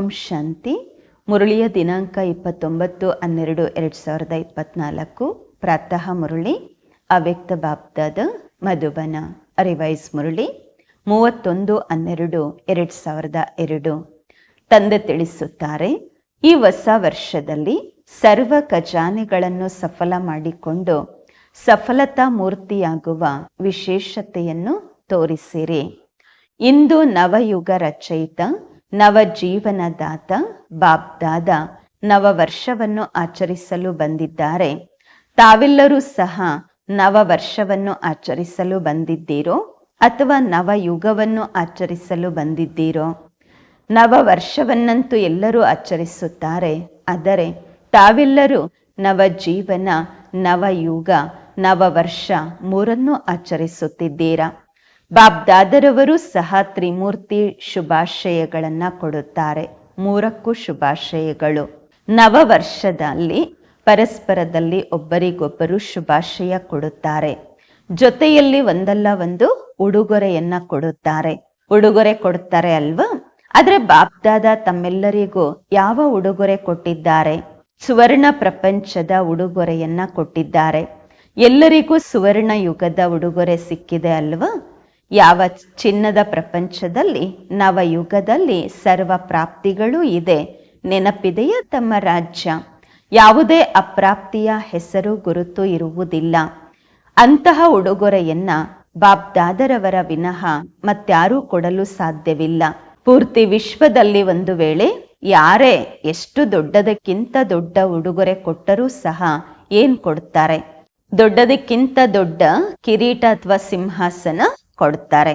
ಓಂ ಶಾಂತಿ. ಮುರಳಿಯ ದಿನಾಂಕ ಇಪ್ಪತ್ತೊಂಬತ್ತು ಹನ್ನೆರಡು ಎರಡು ಸಾವಿರದ ಇಪ್ಪತ್ನಾಲ್ಕು. ಪ್ರಾತಃ ಮುರಳಿ, ಅವ್ಯಕ್ತ ಬಾಬ್ದಾದ ಮಧುಬನ ರಿವೈಸ್ ಮುರಳಿ, ಮೂವತ್ತೊಂದು ಹನ್ನೆರಡು ಎರಡು ಸಾವಿರದ ಎರಡು. ತಂದೆ ತಿಳಿಸುತ್ತಾರೆ, ಈ ಹೊಸ ವರ್ಷದಲ್ಲಿ ಸರ್ವ ಖಜಾನೆಗಳನ್ನು ಸಫಲ ಮಾಡಿಕೊಂಡು ಸಫಲತಾ ಮೂರ್ತಿಯಾಗುವ ವಿಶೇಷತೆಯನ್ನು ತೋರಿಸಿರಿ. ಇಂದು ನವಯುಗ ರಚಯಿತ ನವ ಜೀವನದಾತ ಬಾಬ್ದಾದ ನವ ವರ್ಷವನ್ನು ಆಚರಿಸಲು ಬಂದಿದ್ದಾರೆ. ತಾವೆಲ್ಲರೂ ಸಹ ನವ ವರ್ಷವನ್ನು ಆಚರಿಸಲು ಬಂದಿದ್ದೀರೋ ಅಥವಾ ನವ ಯುಗವನ್ನು ಆಚರಿಸಲು ಬಂದಿದ್ದೀರೋ? ನವ ವರ್ಷವನ್ನಂತೂ ಎಲ್ಲರೂ ಆಚರಿಸುತ್ತಾರೆ. ಆದರೆ ತಾವೆಲ್ಲರೂ ನವ ಜೀವನ ನವ ಯುಗ ನವ ವರ್ಷ ಮೂರನ್ನೂ ಆಚರಿಸುತ್ತಿದ್ದೀರಾ? ಬಾಬ್ದಾದರವರು ಸಹ ತ್ರಿಮೂರ್ತಿ ಶುಭಾಶಯಗಳನ್ನ ಕೊಡುತ್ತಾರೆ. ಮೂರಕ್ಕೂ ಶುಭಾಶಯಗಳು. ನವ ವರ್ಷದಲ್ಲಿ ಪರಸ್ಪರದಲ್ಲಿ ಒಬ್ಬರಿಗೊಬ್ಬರು ಶುಭಾಶಯ ಕೊಡುತ್ತಾರೆ. ಜೊತೆಯಲ್ಲಿ ಒಂದಲ್ಲ ಒಂದು ಉಡುಗೊರೆಯನ್ನ ಕೊಡುತ್ತಾರೆ. ಉಡುಗೊರೆ ಕೊಡುತ್ತಾರೆ ಅಲ್ವಾ? ಆದ್ರೆ ಬಾಬ್ದಾದ ತಮ್ಮೆಲ್ಲರಿಗೂ ಯಾವ ಉಡುಗೊರೆ ಕೊಟ್ಟಿದ್ದಾರೆ? ಸುವರ್ಣ ಪ್ರಪಂಚದ ಉಡುಗೊರೆಯನ್ನ ಕೊಟ್ಟಿದ್ದಾರೆ. ಎಲ್ಲರಿಗೂ ಸುವರ್ಣ ಯುಗದ ಉಡುಗೊರೆ ಸಿಕ್ಕಿದೆ ಅಲ್ವಾ? ಯಾವ ಚಿನ್ನದ ಪ್ರಪಂಚದಲ್ಲಿ, ನವಯುಗದಲ್ಲಿ ಸರ್ವ ಪ್ರಾಪ್ತಿಗಳೂ ಇದೆ, ನೆನಪಿದೆಯಾ ತಮ್ಮ ರಾಜ್ಯ? ಯಾವುದೇ ಅಪ್ರಾಪ್ತಿಯ ಹೆಸರು ಗುರುತು ಇರುವುದಿಲ್ಲ. ಅಂತಹ ಉಡುಗೊರೆಯನ್ನ ಬಾಬ್ದಾದರವರ ವಿನಃ ಮತ್ತಾರೂ ಕೊಡಲು ಸಾಧ್ಯವಿಲ್ಲ. ಪೂರ್ತಿ ವಿಶ್ವದಲ್ಲಿ ಒಂದು ವೇಳೆ ಯಾರೇ ಎಷ್ಟು ದೊಡ್ಡದಕ್ಕಿಂತ ದೊಡ್ಡ ಉಡುಗೊರೆ ಕೊಟ್ಟರೂ ಸಹ ಏನ್ ಕೊಡ್ತಾರೆ? ದೊಡ್ಡದಕ್ಕಿಂತ ದೊಡ್ಡ ಕಿರೀಟ ಅಥವಾ ಸಿಂಹಾಸನ? ಕೊಡ್ತಾರೆ.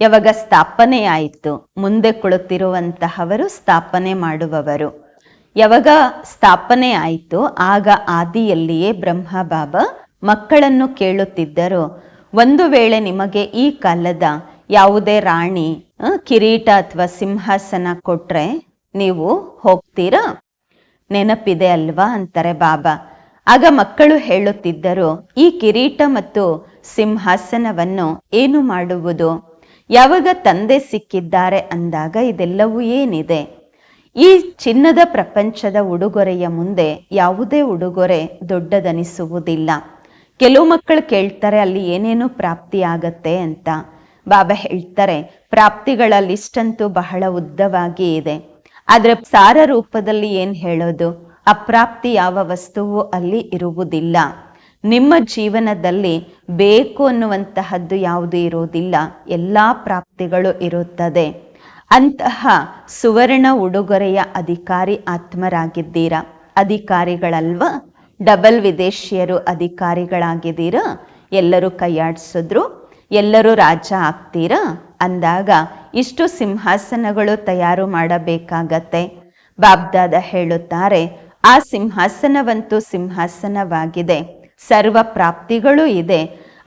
ಯಾವಾಗ ಸ್ಥಾಪನೆ ಆಯಿತು ಮುಂದೆ ಕುಳಿತಿರುವಂತಹವರು ಸ್ಥಾಪನೆ ಮಾಡುವವರು. ಯಾವಾಗ ಸ್ಥಾಪನೆ ಆಯಿತು ಆಗ ಆದಿಯಲ್ಲಿಯೇ ಬ್ರಹ್ಮ ಬಾಬಾ ಮಕ್ಕಳನ್ನು ಕೇಳುತ್ತಿದ್ದರು. ಒಂದು ವೇಳೆ ನಿಮಗೆ ಈ ಕಾಲದ ಯಾವುದೇ ರಾಣಿ ಕಿರೀಟ ಅಥವಾ ಸಿಂಹಾಸನ ಕೊಟ್ರೆ ನೀವು ಹೋಗ್ತೀರಾ? ನೆನಪಿದೆ ಅಲ್ವಾ? ಅಂತಾರೆ ಬಾಬಾ. ಆಗ ಮಕ್ಕಳು ಹೇಳುತ್ತಿದ್ದರು, ಈ ಕಿರೀಟ ಮತ್ತು ಸಿಂಹಾಸನವನ್ನು ಏನು ಮಾಡುವುದು? ಯಾವಾಗ ತಂದೆ ಸಿಕ್ಕಿದ್ದಾರೆ ಅಂದಾಗ ಇದೆಲ್ಲವೂ ಏನಿದೆ? ಈ ಚಿನ್ನದ ಪ್ರಪಂಚದ ಉಡುಗೊರೆಯ ಮುಂದೆ ಯಾವುದೇ ಉಡುಗೊರೆ ದೊಡ್ಡದನಿಸುವುದಿಲ್ಲ. ಕೆಲವು ಮಕ್ಕಳು ಕೇಳ್ತಾರೆ, ಅಲ್ಲಿ ಏನೇನು ಪ್ರಾಪ್ತಿ ಆಗತ್ತೆ ಅಂತ. ಬಾಬಾ ಹೇಳ್ತಾರೆ, ಪ್ರಾಪ್ತಿಗಳ ಲಿಸ್ಟ್ ಅಂತೂ ಬಹಳ ಉದ್ದವಾಗಿ ಇದೆ. ಆದರೆ ಸಾರ ರೂಪದಲ್ಲಿ ಏನು ಹೇಳೋದು? ಅಪ್ರಾಪ್ತಿ ಯಾವ ವಸ್ತುವು ಅಲ್ಲಿ ಇರುವುದಿಲ್ಲ. ನಿಮ್ಮ ಜೀವನದಲ್ಲಿ ಬೇಕು ಅನ್ನುವಂತಹದ್ದು ಯಾವುದು ಇರುವುದಿಲ್ಲ. ಎಲ್ಲ ಪ್ರಾಪ್ತಿಗಳು ಇರುತ್ತದೆ. ಅಂತಹ ಸುವರ್ಣ ಉಡುಗೊರೆಯ ಅಧಿಕಾರಿ ಆತ್ಮರಾಗಿದ್ದೀರಾ? ಅಧಿಕಾರಿಗಳಲ್ವಾ? ಡಬಲ್ ವಿದೇಶಿಯರು ಅಧಿಕಾರಿಗಳಾಗಿದ್ದೀರಾ? ಎಲ್ಲರೂ ಕೈಯಾಡಿಸಿದ್ರು? ಎಲ್ಲರೂ ರಾಜ ಆಗ್ತೀರಾ? ಅಂದಾಗ ಇಷ್ಟು ಸಿಂಹಾಸನಗಳು ತಯಾರು ಮಾಡಬೇಕಾಗತ್ತೆ. ಬಾಬ್ದಾದ ಹೇಳುತ್ತಾರೆ, ಆ ಸಿಂಹಾಸನವಂತೂ ಸಿಂಹಾಸನವಾಗಿದೆ. ಸರ್ವ ಪ್ರಾಪ್ತಿಗಳೂ ಇದೆ.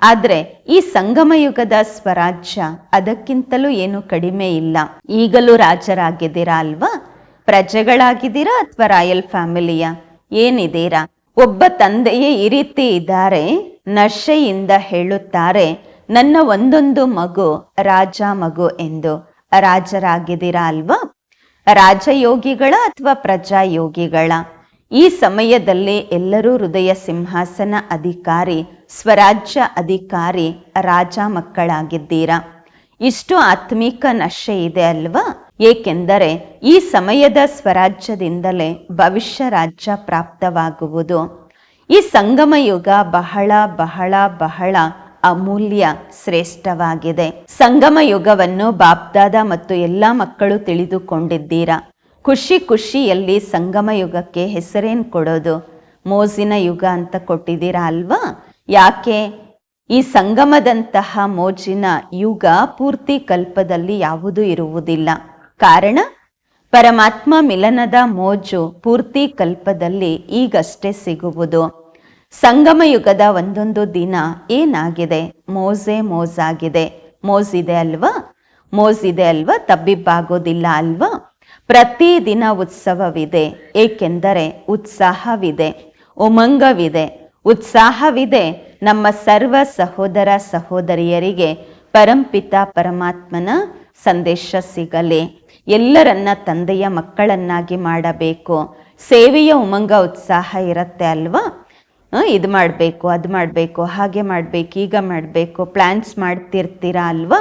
ಆದರೆ ಈ ಸಂಗಮ ಯುಗದ ಸ್ವರಾಜ್ಯ ಅದಕ್ಕಿಂತಲೂ ಏನು ಕಡಿಮೆ ಇಲ್ಲ. ಈಗಲೂ ರಾಜರಾಗಿದ್ದೀರಾ ಅಲ್ವಾ ಪ್ರಜೆಗಳಾಗಿದ್ದೀರಾ ಅಥವಾ ರಾಯಲ್ ಫ್ಯಾಮಿಲಿಯ? ಏನಿದ್ದೀರಾ? ಒಬ್ಬ ತಂದೆಯೇ ಈ ರೀತಿ ಇದ್ದಾರೆ, ನಶೆಯಿಂದ ಹೇಳುತ್ತಾರೆ, ನನ್ನ ಒಂದೊಂದು ಮಗು ರಾಜ ಮಗು ಎಂದು ರಾಜರಾಗಿದ್ದೀರಾ ಅಲ್ವಾ ರಾಜಯೋಗಿಗಳ ಅಥವಾ ಪ್ರಜಾಯೋಗಿಗಳ? ಈ ಸಮಯದಲ್ಲಿ ಎಲ್ಲರೂ ಹೃದಯ ಸಿಂಹಾಸನ ಅಧಿಕಾರಿ, ಸ್ವರಾಜ್ಯ ಅಧಿಕಾರಿ, ರಾಜ ಮಕ್ಕಳಾಗಿದ್ದೀರಾ? ಇಷ್ಟು ಆತ್ಮಿಕ ನಶೆ ಇದೆ ಅಲ್ವಾ? ಏಕೆಂದರೆ ಈ ಸಮಯದ ಸ್ವರಾಜ್ಯದಿಂದಲೇ ಭವಿಷ್ಯ ರಾಜ್ಯ ಪ್ರಾಪ್ತವಾಗುವುದು. ಈ ಸಂಗಮ ಯುಗ ಬಹಳ ಬಹಳ ಬಹಳ ಅಮೂಲ್ಯ ಶ್ರೇಷ್ಠವಾಗಿದೆ. ಸಂಗಮ ಯುಗವನ್ನು ಬಾಬ್ದಾದ ಮತ್ತು ಎಲ್ಲ ಮಕ್ಕಳು ತಿಳಿದುಕೊಂಡಿದ್ದೀರಾ? ಖುಷಿ ಖುಷಿಯಲ್ಲಿ ಸಂಗಮ ಯುಗಕ್ಕೆ ಹೆಸರೇನು ಕೊಡೋದು? ಮೋಜಿನ ಯುಗ ಅಂತ ಕೊಟ್ಟಿದ್ದೀರಾ ಅಲ್ವಾ? ಯಾಕೆ? ಈ ಸಂಗಮದಂತಹ ಮೋಜಿನ ಯುಗ ಪೂರ್ತಿ ಕಲ್ಪದಲ್ಲಿ ಯಾವುದೂ ಇರುವುದಿಲ್ಲ. ಕಾರಣ? ಪರಮಾತ್ಮ ಮಿಲನದ ಮೋಜು ಪೂರ್ತಿ ಕಲ್ಪದಲ್ಲಿ ಈಗಷ್ಟೇ ಸಿಗುವುದು. ಸಂಗಮ ಯುಗದ ಒಂದೊಂದು ದಿನ ಏನಾಗಿದೆ? ಮೋಜೆ ಮೋಜಾಗಿದೆ ಮೋಜಿದೆ ಅಲ್ವಾ? ಮೋಜಿದೆ ಅಲ್ವಾ? ತಬ್ಬಿಬ್ಬಾಗೋದಿಲ್ಲ ಅಲ್ವಾ? ಪ್ರತಿ ದಿನ ಉತ್ಸವವಿದೆ. ಏಕೆಂದರೆ ಉತ್ಸಾಹವಿದೆ, ಉಮಂಗವಿದೆ. ಉತ್ಸಾಹವಿದೆ ನಮ್ಮ ಸರ್ವ ಸಹೋದರ ಸಹೋದರಿಯರಿಗೆ ಪರಂಪಿತ ಪರಮಾತ್ಮನ ಸಂದೇಶ ಸಿಗಲಿ. ಎಲ್ಲರನ್ನ ತಂದೆಯ ಮಕ್ಕಳನ್ನಾಗಿ ಮಾಡಬೇಕು. ಸೇವೆಯ ಉಮಂಗ ಉತ್ಸಾಹ ಇರುತ್ತೆ ಅಲ್ವಾ? ಇದು ಮಾಡಬೇಕು, ಅದು ಮಾಡಬೇಕು, ಹಾಗೆ ಮಾಡಬೇಕು, ಈಗ ಮಾಡಬೇಕು ಪ್ಲ್ಯಾನ್ಸ್ ಮಾಡ್ತಿರ್ತೀರಾ ಅಲ್ವಾ?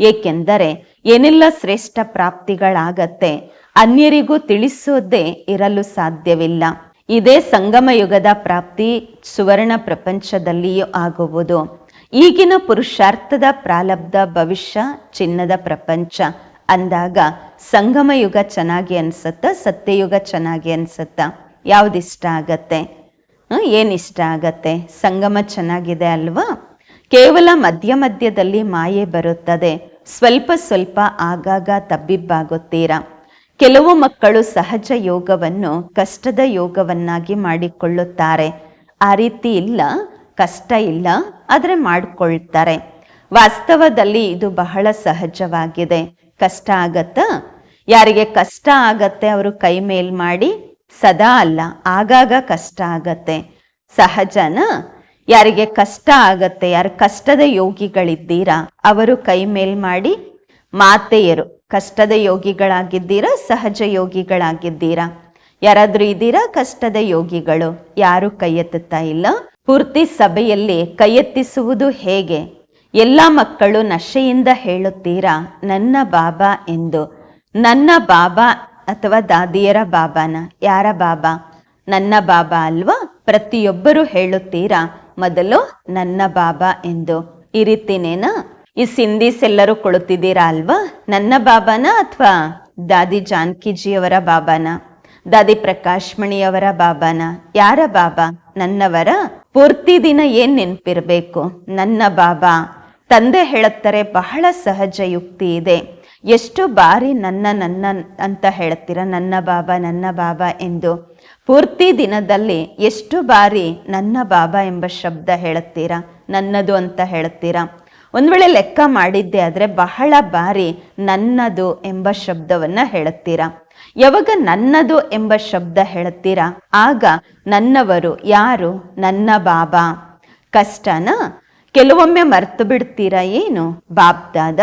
ಏಕೆಂದರೆ ಏನೆಲ್ಲ ಶ್ರೇಷ್ಠ ಪ್ರಾಪ್ತಿಗಳಾಗತ್ತೆ ಅನ್ಯರಿಗೂ ತಿಳಿಸೋದೇ ಇರಲು ಸಾಧ್ಯವಿಲ್ಲ. ಇದೇ ಸಂಗಮ ಯುಗದ ಪ್ರಾಪ್ತಿ ಸುವರ್ಣ ಪ್ರಪಂಚದಲ್ಲಿಯೂ ಆಗುವುದು. ಈಗಿನ ಪುರುಷಾರ್ಥದ ಪ್ರಾಲಬ್ಧ ಭವಿಷ್ಯ ಚಿನ್ನದ ಪ್ರಪಂಚ. ಅಂದಾಗ ಸಂಗಮ ಯುಗ ಚೆನ್ನಾಗಿ ಅನ್ಸತ್ತ, ಸತ್ಯಯುಗ ಚೆನ್ನಾಗಿ ಅನ್ಸತ್ತ. ಯಾವುದಿಷ್ಟ ಆಗತ್ತೆ? ಏನು ಇಷ್ಟ ಆಗತ್ತೆ? ಸಂಗಮ ಚೆನ್ನಾಗಿದೆ ಅಲ್ವಾ? ಕೇವಲ ಮಧ್ಯ ಮಧ್ಯದಲ್ಲಿ ಮಾಯೆ ಬರುತ್ತದೆ. ಸ್ವಲ್ಪ ಸ್ವಲ್ಪ ಆಗಾಗ ತಬ್ಬಿಬ್ಬಾಗುತ್ತೀರಾ? ಕೆಲವು ಮಕ್ಕಳು ಸಹಜ ಯೋಗವನ್ನು ಕಷ್ಟದ ಯೋಗವನ್ನಾಗಿ ಮಾಡಿಕೊಳ್ಳುತ್ತಾರೆ. ಆ ರೀತಿ ಇಲ್ಲ, ಕಷ್ಟ ಇಲ್ಲ, ಆದರೆ ಮಾಡಿಕೊಳ್ತಾರೆ. ವಾಸ್ತವದಲ್ಲಿ ಇದು ಬಹಳ ಸಹಜವಾಗಿದೆ. ಕಷ್ಟ ಆಗತ್ತಾ? ಯಾರಿಗೆ ಕಷ್ಟ ಆಗತ್ತೆ ಅವರು ಕೈ ಮೇಲ್ ಮಾಡಿ? ಸದಾ ಅಲ್ಲ, ಆಗಾಗ ಕಷ್ಟ ಆಗತ್ತೆ. ಸಹಜನ? ಯಾರಿಗೆ ಕಷ್ಟ ಆಗತ್ತೆ, ಯಾರು ಕಷ್ಟದ ಯೋಗಿಗಳಿದ್ದೀರಾ, ಅವರು ಕೈ ಮೇಲ್ ಮಾಡಿ? ಮಾತೆಯರು ಕಷ್ಟದ ಯೋಗಿಗಳಾಗಿದ್ದೀರಾ, ಸಹಜ ಯೋಗಿಗಳಾಗಿದ್ದೀರಾ? ಯಾರಾದ್ರೂ ಇದ್ದೀರಾ ಕಷ್ಟದ ಯೋಗಿಗಳು? ಯಾರು ಕೈ ಎತ್ತುತ್ತಾ ಇಲ್ಲ? ಪೂರ್ತಿ ಸಭೆಯಲ್ಲಿ ಕೈ ಎತ್ತಿಸುವುದು ಹೇಗೆ? ಎಲ್ಲ ಮಕ್ಕಳು ನಶೆಯಿಂದ ಹೇಳುತ್ತೀರಾ, ನನ್ನ ಬಾಬಾ ಎಂದು? ನನ್ನ ಬಾಬಾ ಅಥವಾ ದಾದಿಯರ ಬಾಬಾನ? ಯಾರ ಬಾಬಾ? ನನ್ನ ಬಾಬಾ ಅಲ್ವಾ? ಪ್ರತಿಯೊಬ್ಬರು ಹೇಳುತ್ತೀರಾ, ಮೊದಲು ನನ್ನ ಬಾಬಾ ಎಂದು? ಈ ಈ ಸಿಂಧೀಸ್ ಎಲ್ಲರೂ ಕೊಳುತ್ತಿದ್ದೀರಾ ಅಲ್ವಾ ನನ್ನ ಬಾಬಾನ ಅಥವಾ ದಾದಿ ಜಾನಕಿಜಿಯವರ ಬಾಬಾನ? ದಾದಿ ಪ್ರಕಾಶ್ ಮಣಿಯವರ ಬಾಬಾನ? ಯಾರ ಬಾಬಾ? ನನ್ನವರ? ಪೂರ್ತಿ ದಿನ ಏನ್ ನೆನ್ಪಿರ್ಬೇಕು? ನನ್ನ ಬಾಬಾ. ತಂದೆ ಹೇಳುತ್ತಾರೆ, ಬಹಳ ಸಹಜ ಯುಕ್ತಿ ಇದೆ. ಎಷ್ಟು ಬಾರಿ ನನ್ನ ನನ್ನ ಅಂತ ಹೇಳ್ತೀರಾ ನನ್ನ ಬಾಬಾ ನನ್ನ ಬಾಬಾ ಎಂದು. ಪೂರ್ತಿ ದಿನದಲ್ಲಿ ಎಷ್ಟು ಬಾರಿ ನನ್ನ ಬಾಬಾ ಎಂಬ ಶಬ್ದ ಹೇಳುತ್ತೀರಾ? ನನ್ನದು ಅಂತ ಹೇಳುತ್ತೀರಾ? ಒಂದ್ ವೇಳೆ ಲೆಕ್ಕ ಮಾಡಿದ್ದೆ ಆದರೆ ಬಹಳ ಬಾರಿ ನನ್ನದು ಎಂಬ ಶಬ್ದವನ್ನ ಹೇಳುತ್ತೀರಾ? ಯಾವಾಗ ನನ್ನದು ಎಂಬ ಶಬ್ದ ಹೇಳುತ್ತೀರಾ? ಆಗ ನನ್ನವರು ಯಾರು? ನನ್ನ ಬಾಬಾ. ಕಷ್ಟನ? ಕೆಲವೊಮ್ಮೆ ಮರ್ತು ಬಿಡ್ತೀರಾ ಏನು? ಬಾಬ್ದಾದ?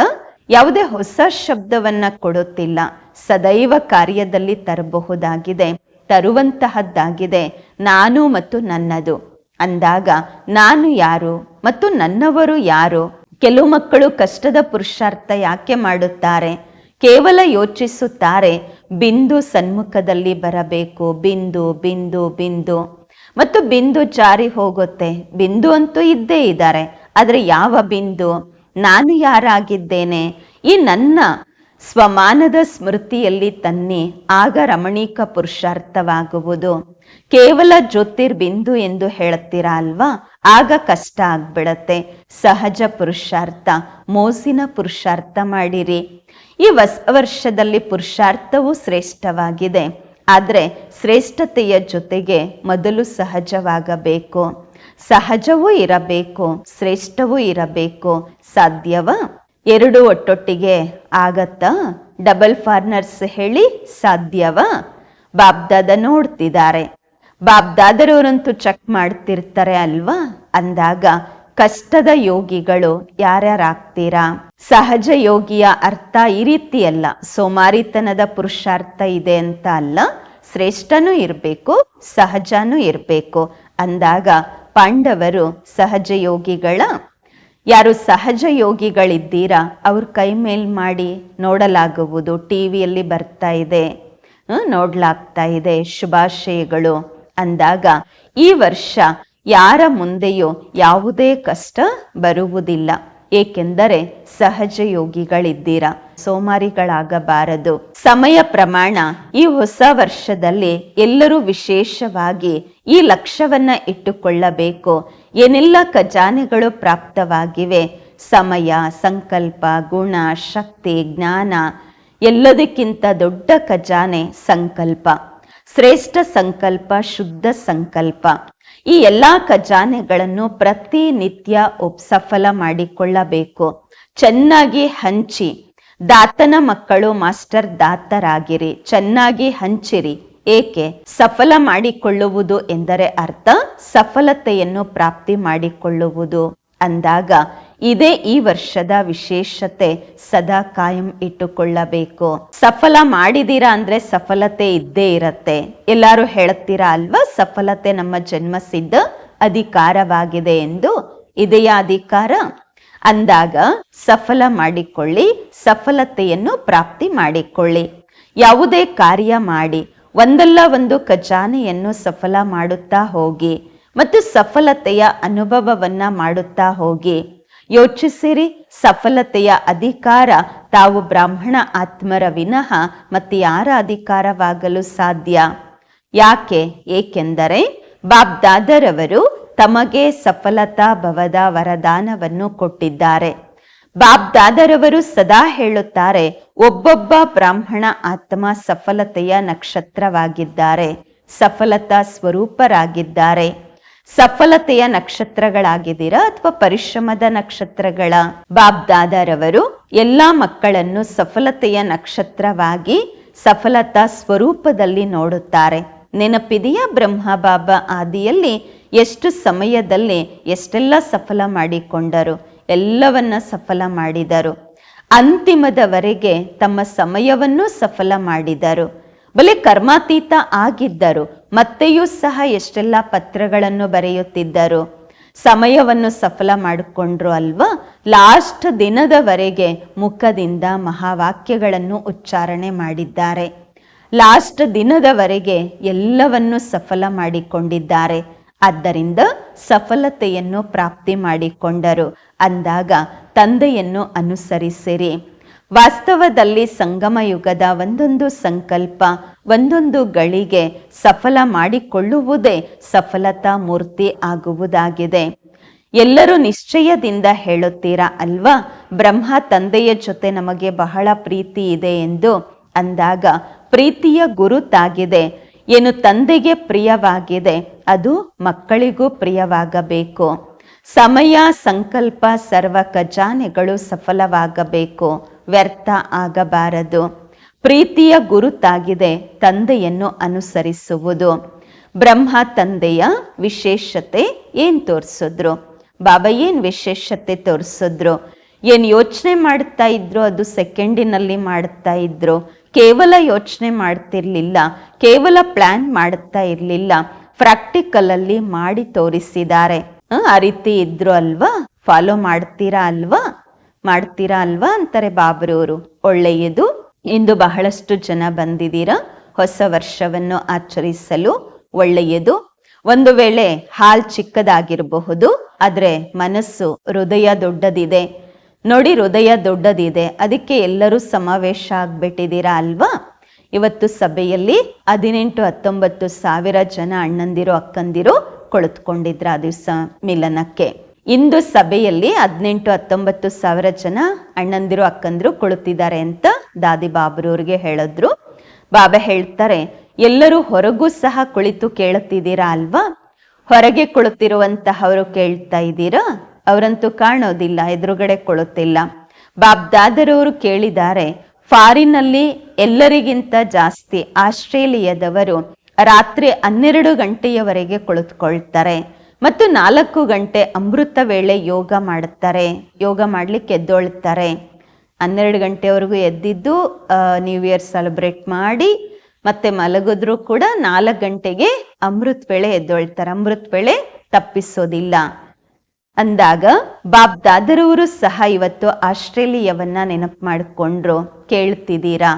ಯಾವುದೇ ಹೊಸ ಶಬ್ದವನ್ನ ಕೊಡುತ್ತಿಲ್ಲ. ಸದೈವ ಕಾರ್ಯದಲ್ಲಿ ತರಬಹುದಾಗಿದೆ. ತರುವಂತಹದ್ದಾಗಿದೆ. ನಾನು ಮತ್ತು ನನ್ನದು. ಅಂದಾಗ ನಾನು ಯಾರು ಮತ್ತು ನನ್ನವರು ಯಾರು? ಕೆಲವು ಮಕ್ಕಳು ಕಷ್ಟದ ಪುರುಷಾರ್ಥ ಯಾಕೆ ಮಾಡುತ್ತಾರೆ? ಕೇವಲ ಯೋಚಿಸುತ್ತಾರೆ, ಬಿಂದು ಸನ್ಮುಖದಲ್ಲಿ ಬರಬೇಕು, ಬಿಂದು ಬಿಂದು ಬಿಂದು. ಮತ್ತು ಬಿಂದು ಜಾರಿ ಹೋಗುತ್ತೆ. ಬಿಂದು ಅಂತೂ ಇದ್ದೇ ಇದ್ದಾರೆ. ಆದರೆ ಯಾವ ಬಿಂದು? ನಾನು ಯಾರಾಗಿದ್ದೇನೆ? ಈ ನನ್ನ ಸ್ವಮಾನದ ಸ್ಮೃತಿಯಲ್ಲಿ ತನ್ನಿ ಆಗ ರಮಣೀಕ ಪುರುಷಾರ್ಥವಾಗುವುದು. ಕೇವಲ ಜ್ಯೋತಿರ್ಬಿಂದು ಎಂದು ಹೇಳುತ್ತೀರಾ ಅಲ್ವಾ? ಆಗ ಕಷ್ಟ ಆಗ್ಬಿಡತ್ತೆ. ಸಹಜ ಪುರುಷಾರ್ಥ, ಮೋಸಿನ ಪುರುಷಾರ್ಥ ಮಾಡಿರಿ. ಈ ಹೊಸ ವರ್ಷದಲ್ಲಿ ಪುರುಷಾರ್ಥವೂ ಶ್ರೇಷ್ಠವಾಗಿದೆ. ಆದರೆ ಶ್ರೇಷ್ಠತೆಯ ಜೊತೆಗೆ ಮೊದಲು ಸಹಜವಾಗಬೇಕು. ಸಹಜವೂ ಇರಬೇಕು, ಶ್ರೇಷ್ಠವೂ ಇರಬೇಕು. ಸಾಧ್ಯವ? ಎರಡು ಒಟ್ಟೊಟ್ಟಿಗೆ ಆಗತ್ತಾ? ಡಬಲ್ ಫಾರ್ನರ್ಸ್ ಹೇಳಿ ಸಾಧ್ಯವ? ಬಾಬ್ದಾದ ನೋಡ್ತಿದ್ದಾರೆ. ಬಾಬ್ದಾದರವರಂತೂ ಚೆಕ್ ಮಾಡ್ತಿರ್ತಾರೆ ಅಲ್ವಾ? ಅಂದಾಗ ಕಷ್ಟದ ಯೋಗಿಗಳು ಯಾರ್ಯಾರಾಗ್ತೀರಾ? ಸಹಜ ಯೋಗಿಯ ಅರ್ಥ ಈ ರೀತಿಯಲ್ಲ. ಸೋಮಾರಿತನದ ಪುರುಷಾರ್ಥ ಇದೆ ಅಂತ ಅಲ್ಲ. ಶ್ರೇಷ್ಠನೂ ಇರಬೇಕು, ಸಹಜನೂ ಇರಬೇಕು. ಅಂದಾಗ ಪಾಂಡವರು ಸಹಜ ಯೋಗಿಗಳ, ಯಾರು ಸಹಜ ಯೋಗಿಗಳಿದ್ದೀರಾ, ಅವ್ರ ಕೈ ಮೇಲ್ ಮಾಡಿ ನೋಡಲಾಗುವುದು. ಟಿವಿಯಲ್ಲಿ ಬರ್ತಾ ಇದೆ ನೋಡ್ಲಾಗ್ತಾ ಇದೆ ಶುಭಾಶಯಗಳು. ಅಂದಾಗ ಈ ವರ್ಷ ಯಾರ ಮುಂದೆಯೂ ಯಾವುದೇ ಕಷ್ಟ ಬರುವುದಿಲ್ಲ. ಏಕೆಂದರೆ ಸಹಜ ಯೋಗಿಗಳಿದ್ದೀರ? ಸೋಮಾರಿಗಳಾಗಬಾರದು. ಸಮಯ ಪ್ರಮಾಣ ಈ ಹೊಸ ವರ್ಷದಲ್ಲಿ ಎಲ್ಲರೂ ವಿಶೇಷವಾಗಿ ಈ ಲಕ್ಷ್ಯವನ್ನ ಇಟ್ಟುಕೊಳ್ಳಬೇಕು. ಏನೆಲ್ಲ ಖಜಾನೆಗಳು ಪ್ರಾಪ್ತವಾಗಿವೆ? ಸಮಯ, ಸಂಕಲ್ಪ, ಗುಣ, ಶಕ್ತಿ, ಜ್ಞಾನ ಎಲ್ಲದಕ್ಕಿಂತ ದೊಡ್ಡ ಖಜಾನೆ ಸಂಕಲ್ಪ. ಶ್ರೇಷ್ಠ ಸಂಕಲ್ಪ, ಶುದ್ಧ ಸಂಕಲ್ಪ. ಈ ಎಲ್ಲಾ ಖಜಾನೆಗಳನ್ನು ಪ್ರತಿನಿತ್ಯ ಸಫಲ ಮಾಡಿಕೊಳ್ಳಬೇಕು. ಚೆನ್ನಾಗಿ ಹಂಚಿ. ದಾತನ ಮಕ್ಕಳು ಮಾಸ್ಟರ್ ದಾತರಾಗಿರಿ. ಚೆನ್ನಾಗಿ ಹಂಚಿರಿ. ಏಕೆ? ಸಫಲ ಮಾಡಿಕೊಳ್ಳುವುದು ಎಂದರೆ ಅರ್ಥ ಸಫಲತೆಯನ್ನು ಪ್ರಾಪ್ತಿ ಮಾಡಿಕೊಳ್ಳುವುದು. ಅಂದಾಗ ಇದೇ ಈ ವರ್ಷದ ವಿಶೇಷತೆ ಸದಾ ಕಾಯಂ ಇಟ್ಟುಕೊಳ್ಳಬೇಕು. ಸಫಲ ಮಾಡಿದೀರಾ ಅಂದ್ರೆ ಸಫಲತೆ ಇದ್ದೇ ಇರತ್ತೆ. ಎಲ್ಲಾರು ಹೇಳುತ್ತೀರಾ ಅಲ್ವಾ? ಸಫಲತೆ ನಮ್ಮ ಜನ್ಮಸಿದ್ಧ ಅಧಿಕಾರವಾಗಿದೆ ಎಂದು ಇದೆಯ ಅಧಿಕಾರ? ಅಂದಾಗ ಸಫಲ ಮಾಡಿಕೊಳ್ಳಿ, ಸಫಲತೆಯನ್ನು ಪ್ರಾಪ್ತಿ ಮಾಡಿಕೊಳ್ಳಿ. ಯಾವುದೇ ಕಾರ್ಯ ಮಾಡಿ, ಒಂದಲ್ಲ ಒಂದು ಖಜಾನೆಯನ್ನು ಸಫಲ ಮಾಡುತ್ತಾ ಹೋಗಿ ಮತ್ತು ಸಫಲತೆಯ ಅನುಭವವನ್ನ ಮಾಡುತ್ತಾ ಹೋಗಿ. ಯೋಚಿಸಿರಿ, ಸಫಲತೆಯ ಅಧಿಕಾರ ತಾವು ಬ್ರಾಹ್ಮಣ ಆತ್ಮರ ವಿನಃ ಮತ್ತೆ ಯಾರ ಅಧಿಕಾರವಾಗಲು ಸಾಧ್ಯ? ಯಾಕೆ? ಏಕೆಂದರೆ ಬಾಬ್ದಾದರವರು ತಮಗೆ ಸಫಲತಾ ಭವದ ವರದಾನವನ್ನು ಕೊಟ್ಟಿದ್ದಾರೆ. ಬಾಬ್ದಾದರವರು ಸದಾ ಹೇಳುತ್ತಾರೆ, ಒಬ್ಬೊಬ್ಬ ಬ್ರಾಹ್ಮಣ ಆತ್ಮ ಸಫಲತೆಯ ನಕ್ಷತ್ರವಾಗಿದ್ದಾರೆ, ಸಫಲತಾ ಸ್ವರೂಪರಾಗಿದ್ದಾರೆ. ಸಫಲತೆಯ ನಕ್ಷತ್ರಗಳಾಗಿದ್ದೀರಾ ಅಥವಾ ಪರಿಶ್ರಮದ ನಕ್ಷತ್ರಗಳ ಬಾಬ್ದಾದರವರು? ಎಲ್ಲ ಮಕ್ಕಳನ್ನು ಸಫಲತೆಯ ನಕ್ಷತ್ರವಾಗಿ ಸಫಲತಾ ಸ್ವರೂಪದಲ್ಲಿ ನೋಡುತ್ತಾರೆ. ನೆನಪಿದೆಯಾ ಬ್ರಹ್ಮ ಬಾಬಾ ಆದಿಯಲ್ಲಿ? ಎಷ್ಟು ಸಮಯದಲ್ಲಿ ಎಷ್ಟೆಲ್ಲ ಸಫಲ ಮಾಡಿಕೊಂಡರು? ಎಲ್ಲವನ್ನ ಸಫಲ ಮಾಡಿದರು. ಅಂತಿಮದವರೆಗೆ ತಮ್ಮ ಸಮಯವನ್ನು ಸಫಲ ಮಾಡಿದರು. ಬಲೆ ಕರ್ಮಾತೀತ ಆಗಿದ್ದರು, ಮತ್ತೆಯೂ ಸಹ ಎಷ್ಟೆಲ್ಲ ಪತ್ರಗಳನ್ನು ಬರೆಯುತ್ತಿದ್ದರು. ಸಮಯವನ್ನು ಸಫಲ ಮಾಡಿಕೊಂಡ್ರು ಅಲ್ವಾ? ಲಾಸ್ಟ್ ದಿನದವರೆಗೆ ಮುಖದಿಂದ ಮಹಾವಾಕ್ಯಗಳನ್ನು ಉಚ್ಚಾರಣೆ ಮಾಡಿದ್ದಾರೆ. ಲಾಸ್ಟ್ ದಿನದವರೆಗೆ ಎಲ್ಲವನ್ನು ಸಫಲ ಮಾಡಿಕೊಂಡಿದ್ದಾರೆ. ಆದ್ದರಿಂದ ಸಫಲತೆಯನ್ನು ಪ್ರಾಪ್ತಿ ಮಾಡಿಕೊಂಡರು. ಅಂದಾಗ ತಂದೆಯನ್ನು ಅನುಸರಿಸಿರಿ. ವಾಸ್ತವದಲ್ಲಿ ಸಂಗಮ ಯುಗದ ಒಂದೊಂದು ಸಂಕಲ್ಪ, ಒಂದೊಂದು ಗಳಿಗೆ ಸಫಲ ಮಾಡಿಕೊಳ್ಳುವುದೇ ಸಫಲತಾ ಮೂರ್ತಿ ಆಗುವುದಾಗಿದೆ. ಎಲ್ಲರೂ ನಿಶ್ಚಯದಿಂದ ಹೇಳುತ್ತೀರಾ ಅಲ್ವಾ? ಬ್ರಹ್ಮ ತಂದೆಯ ಜೊತೆ ನಮಗೆ ಬಹಳ ಪ್ರೀತಿ ಇದೆ ಎಂದು ಅಂದಾಗ ಪ್ರೀತಿಯ ಗುರುತಾಗಿದೆ ಏನು ತಂದೆಗೆ ಪ್ರಿಯವಾಗಿದೆ, ಅದು ಮಕ್ಕಳಿಗೂ ಪ್ರಿಯವಾಗಬೇಕು. ಸಮಯ, ಸಂಕಲ್ಪ, ಸರ್ವ ಖಜಾನೆಗಳು ಸಫಲವಾಗಬೇಕು. ವ್ಯರ್ಥ ಆಗಬಾರದು. ಪ್ರೀತಿಯ ಗುರುತಾಗಿದೆ ತಂದೆಯನ್ನು ಅನುಸರಿಸುವುದು. ಬ್ರಹ್ಮ ತಂದೆಯ ವಿಶೇಷತೆ ಏನ್ ತೋರಿಸಿದ್ರು? ಬಾಬಾ ಏನ್ ವಿಶೇಷತೆ ತೋರಿಸಿದ್ರು? ಏನ್ ಯೋಚನೆ ಮಾಡ್ತಾ ಇದ್ರು ಅದು ಸೆಕೆಂಡಿನಲ್ಲಿ ಮಾಡ್ತಾ ಇದ್ರು. ಕೇವಲ ಯೋಚನೆ ಮಾಡ್ತಿರ್ಲಿಲ್ಲ, ಕೇವಲ ಪ್ಲಾನ್ ಮಾಡ್ತಾ ಇರ್ಲಿಲ್ಲ ಪ್ರಾಕ್ಟಿಕಲ್ ಅಲ್ಲಿ ಮಾಡಿ ತೋರಿಸಿದ್ದಾರೆ. ಆ ರೀತಿ ಇದ್ರು ಅಲ್ವಾ? ಫಾಲೋ ಮಾಡ್ತೀರಾ ಅಲ್ವಾ? ಮಾಡ್ತೀರಾ ಅಲ್ವಾ ಅಂತಾರೆ ಬಾಬ್ರವರು ಒಳ್ಳೆಯದು. ಇಂದು ಬಹಳಷ್ಟು ಜನ ಬಂದಿದ್ದೀರಾ. ಹೊಸ ವರ್ಷವನ್ನು ಆಚರಿಸಲು ಒಳ್ಳೆಯದು. ಒಂದು ವೇಳೆ ಹಾಲ್ ಚಿಕ್ಕದಾಗಿರಬಹುದು. ಆದ್ರೆ ಮನಸ್ಸು ಹೃದಯ ದೊಡ್ಡದಿದೆ. ನೋಡಿ ಹೃದಯ ದೊಡ್ಡದಿದೆ. ಅದಕ್ಕೆ ಎಲ್ಲರೂ ಸಮಾವೇಶ ಆಗ್ಬಿಟ್ಟಿದ್ದೀರಾ ಅಲ್ವಾ? ಇವತ್ತು ಸಭೆಯಲ್ಲಿ ಹದಿನೆಂಟು ಹತ್ತೊಂಬತ್ತು ಸಾವಿರ ಜನ ಅಣ್ಣಂದಿರು, ಅಕ್ಕಂದಿರು ಕೊಳತ್ಕೊಂಡಿದ್ರ ಆ ದಿವಸ ಮಿಲನಕ್ಕೆ. ಇಂದು ಸಭೆಯಲ್ಲಿ ಹದಿನೆಂಟು, ಹತ್ತೊಂಬತ್ತು ಸಾವಿರ ಜನ ಅಣ್ಣಂದಿರು, ಅಕ್ಕಂದಿರು ಕುಳಿತಿದ್ದಾರೆ ಅಂತ ದಾದಿ ಬಾಬ್ರವ್ರಿಗೆ ಹೇಳಿದ್ರು. ಬಾಬಾ ಹೇಳ್ತಾರೆ, ಎಲ್ಲರೂ ಹೊರಗೂ ಸಹ ಕುಳಿತು ಕೇಳುತ್ತಿದ್ದೀರಾ ಅಲ್ವಾ? ಹೊರಗೆ ಕುಳಿತಿರುವಂತಹವರು ಕೇಳ್ತಾ ಇದ್ದೀರಾ? ಅವರಂತೂ ಕಾಣೋದಿಲ್ಲ, ಎದುರುಗಡೆ ಕೊಳುತ್ತಿಲ್ಲ ಬಾಬ್ದಾದರವರು ಕೇಳಿದ್ದಾರೆ ಫಾರಿನಲ್ಲಿ ಎಲ್ಲರಿಗಿಂತ ಜಾಸ್ತಿ ಆಸ್ಟ್ರೇಲಿಯಾದವರು ರಾತ್ರಿ ಹನ್ನೆರಡು ಗಂಟೆಯವರೆಗೆ ಕುಳಿತುಕೊಳ್ತಾರೆ. ಮತ್ತು ನಾಲ್ಕು ಗಂಟೆ ಅಮೃತ ವೇಳೆ ಯೋಗ ಮಾಡುತ್ತಾರೆ. ಯೋಗ ಮಾಡಲಿಕ್ಕೆ ಎದ್ದೊಳ್ತಾರೆ. ಹನ್ನೆರಡು ಗಂಟೆವರೆಗೂ ಎದ್ದಿದ್ದು ನ್ಯೂ ಇಯರ್ ಸೆಲೆಬ್ರೇಟ್ ಮಾಡಿ, ಮತ್ತೆ ಮಲಗಿದ್ರು ಕೂಡ ನಾಲ್ಕು ಗಂಟೆಗೆ ಅಮೃತ್ ವೇಳೆ ಎದ್ದೊಳ್ತಾರೆ. ಅಮೃತ್ ವೇಳೆ ತಪ್ಪಿಸೋದಿಲ್ಲ. ಅಂದಾಗ ಬಾಬ್ ದಾದರವರು ಸಹ ಇವತ್ತು ಆಸ್ಟ್ರೇಲಿಯಾವನ್ನ ನೆನಪು ಮಾಡಿಕೊಂಡ್ರು. ಕೇಳ್ತಿದ್ದೀರಾ?